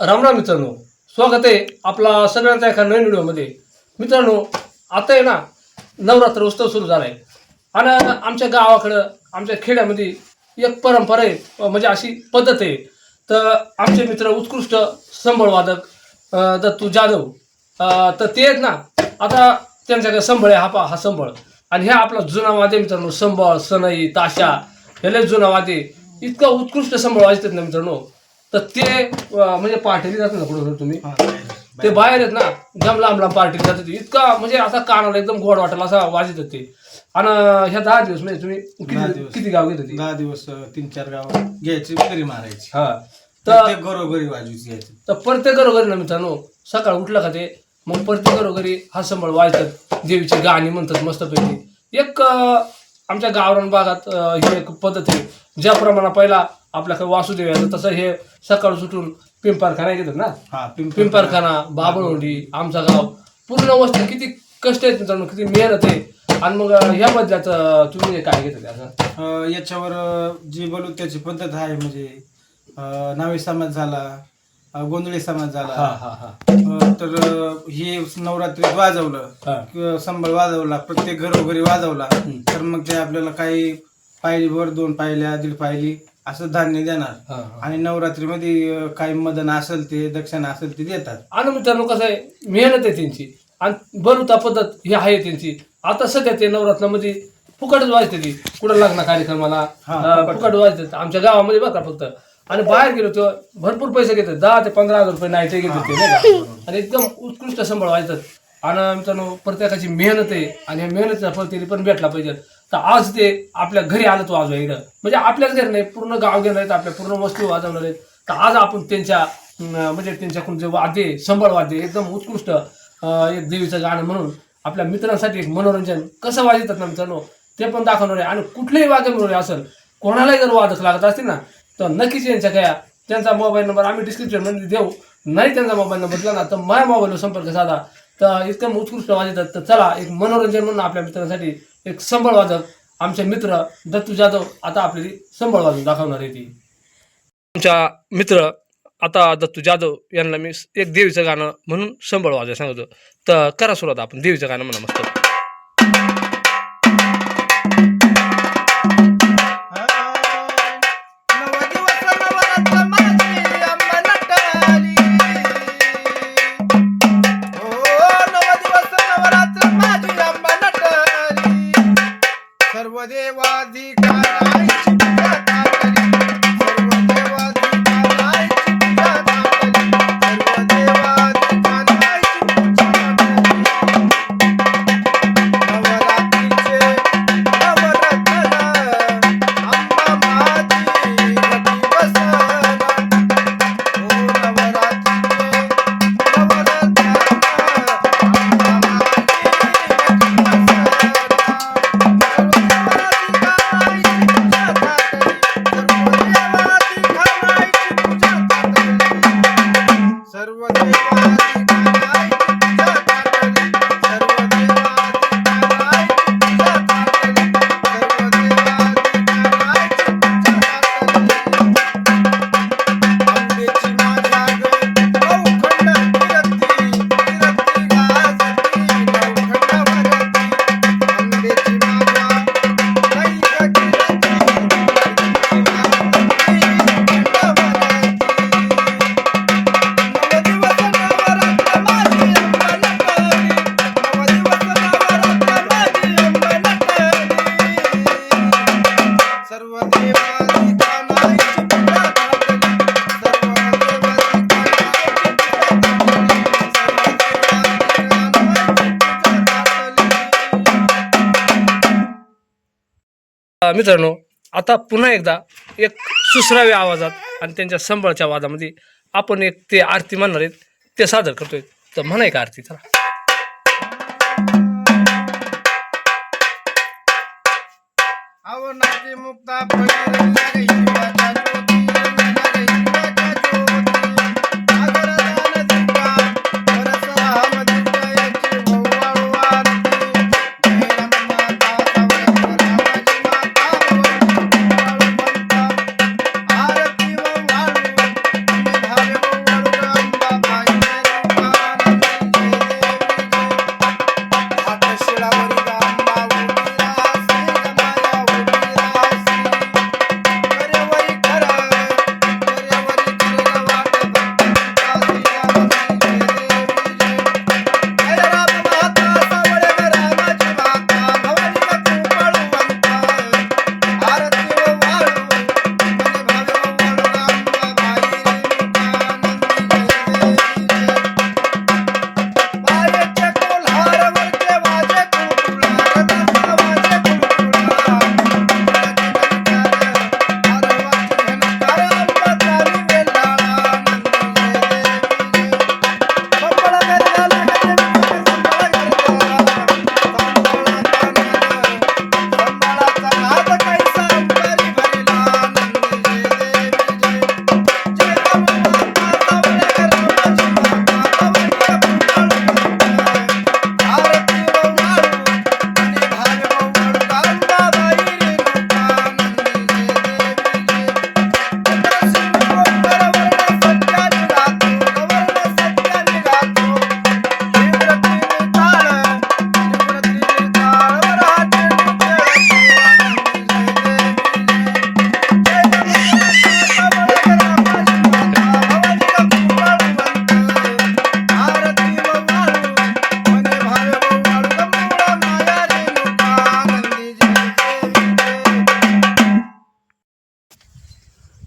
रामराम मित्रांनो स्वागत आहे आपला सगळ्यांचा एका नवीन व्हिडिओमध्ये. मित्रांनो आता आहे ना नवरात्र उत्सव सुरू झाला आहे आणि आमच्या गावाकडं आमच्या खेड्यामध्ये एक परंपरा आहे म्हणजे अशी पद्धत आहे. तर आमचे मित्र उत्कृष्ट संबळवादक दत्तू जाधव तर ते आहेत ना आता त्यांच्याकडे संबळ आहे हा पा हा संबळ. आणि ह्या आपला जुना वाद्य मित्रांनो संबळ सनई ताशा हे लय जुना वाद्य इतका उत्कृष्ट संबळ वाजतात ना मित्रांनो. तर ते म्हणजे पाठीला जातात ना कुठं तुम्ही. ते बाहेर आहेत ना जम लांब लांब पार्टीला जातात इतका म्हणजे असा कानाला एकदम गोड वाटेल असा वाजत होते. आणि ह्या दहा दिवस म्हणजे तुम्ही दहा किती दिवस. किती गाव घेत होती? दहा दिवस अं, तीन चार गाव घ्यायची घरी मारायची. हा. तर प्रत्येक घरोघरी वाजवीची घ्यायची. तर प्रत्येक घरोघरी ना मित्रांनो सकाळ उठलं का ते मग प्रत्येक घरोघरी हा संबळ वाजतात देवीची गाणी म्हणतात मस्तपैकी. एक अं, आमच्या गावरान भागात ही एक पद्धत आहे. ज्याप्रमाणे पहिला आपल्याकडे वासुदेव यायचं तसं हे सकाळ सुटून पिंपारखाना घेतात ना? हा पिंपरखाना बाबळवंडी आमचा गाव. पूर्ण वस्ती किती कष्ट आहेत मित्रांनो किती मेहनत आहे. आणि मग ह्या बदल्यात तुम्ही काय घेतात असं याच्यावर जी बोलू त्याची पद्धत आहे म्हणजे नावी समाज झाला गोंधळी समाज झाला. अं, तर अं, हे नवरात्रीत वाजवलं. किंवा संबळ वाजवला. प्रत्येक घरोघरी वाजवला. तर मग ते आपल्याला काही पायलीवर दोन पायल्या दीड पायली असं धान्य देणार. आणि नवरात्रीमध्ये अं, काही मदन असेल ते दक्षिणा असेल ते देतात. आणि मित्रांनो कसं आहे मेहनत आहे त्यांची. आणि बलुता पद्धत ही आहे त्यांची. आता सध्या ते नवरात्रामध्ये फुकटच वाजते ती कुठं लग्न कार्यक्रमाला हा, अं, फुकट. फुकट वाजतात. आमच्या गावामध्ये बघा फक्त. आणि बाहेर गेलो तर भरपूर पैसे घेतात. दहा ते पंधरा हजार रुपये नाही ते घेत होते नाही का? आणि एकदम उत्कृष्ट संभाळ वाजतात. आणि मित्रांनो प्रत्येकाची मेहनत आहे आणि या मेहनतीचा फळ तरी पण भेटला पाहिजे. तर आज ते आपल्या घरी आलं तो आज इकडं म्हणजे आपल्याच घरी नाही पूर्ण गाव घेणार आहेत आपल्या पूर्ण वस्तू वाजवणार आहेत. तर आज आपण त्यांच्या म्हणजे त्यांच्याकडून जे वाद्य संभाळ संबळ वाद्य एकदम उत्कृष्ट एक देवीचं गाणं म्हणून आपल्या मित्रांसाठी एक मनोरंजन कसं वाजवतात ना मित्रांनो ते पण दाखवणार आहे. आणि कुठलेही वाद्य मिळवले असेल कोणालाही जर वादक लागत असतील ना तर नक्कीच यांच्या काय त्यांचा मोबाईल नंबर आम्ही डिस्क्रिप्शनमध्ये देऊ. नाही त्यांचा मोबाईल नंबर दिला ना तर माझ्या मोबाईलवर संपर्क साधा. तर एकदम उत्कृष्ट वाजतात तर चला एक मनोरंजन म्हणून आपल्या मित्रांसाठी एक संबळ वादक आमचे मित्र दत्तू जाधव आता आपली संबळ वाजून दाखवणार आहे ती. आमच्या मित्र आता दत्तू जाधव यांना मी एक देवीचं गाणं म्हणून संबळ वाजवायला सांगतो. तर करा सुरुवात आपण देवीचं गाणं म्हणा मस्त. मित्रांनो आता पुन्हा एकदा एक सुसराव्या आवाजात आणि त्यांच्या संबळच्या वादामध्ये आपण एक ते आरती म्हणणार आहेत ते सादर करतोय. तर म्हणा एक आरती चला. मुक्ता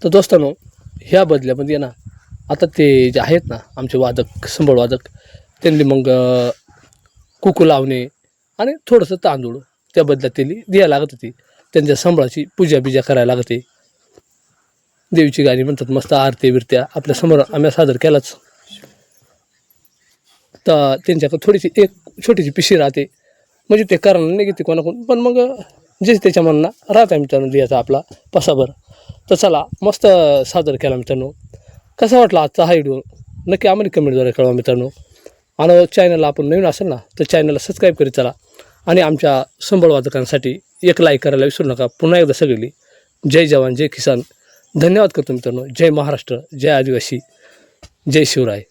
तर दोस्तांनो ह्या बदल्यामध्ये ना आता ते जे आहेत ना आमचे वादक संबळ वादक त्यांनी मग कुकू लावणे आणि थोडंसं तांदूळ त्या बदल्यात त्यांनी द्यायला लागत होती. त्यांच्या संबळाची पूजा बिजा करायला लागते देवीची गाणी म्हणतात मस्त आरती बिरत्या आपल्यासमोर आम्ही सादर केलाच. तर त्यांच्याकडे थोडीशी एक छोटीशी पिशी राहते. म्हणजे ते कारण नाही घेते कोणाकडून पण मग जे त्याच्या मनाला राहते आम्ही मित्रांनो द्यायचा आपला पसाभर. तर चला मस्त सादर केला मित्रांनो. कसा वाटला आजचा हा व्हिडिओ नक्की आम्हाला कमेंटद्वारे कळवा मित्रांनो. आणि चॅनलला आपण नवीन असेल ना तर चॅनलला सबस्क्राईब करीत चला. आणि आमच्या संबळ वाचकांसाठी एक लाईक करायला विसरू नका. पुन्हा एकदा सगळी जय जवान जय किसान. धन्यवाद करतो मित्रांनो. जय महाराष्ट्र जय आदिवासी जय शिवराय.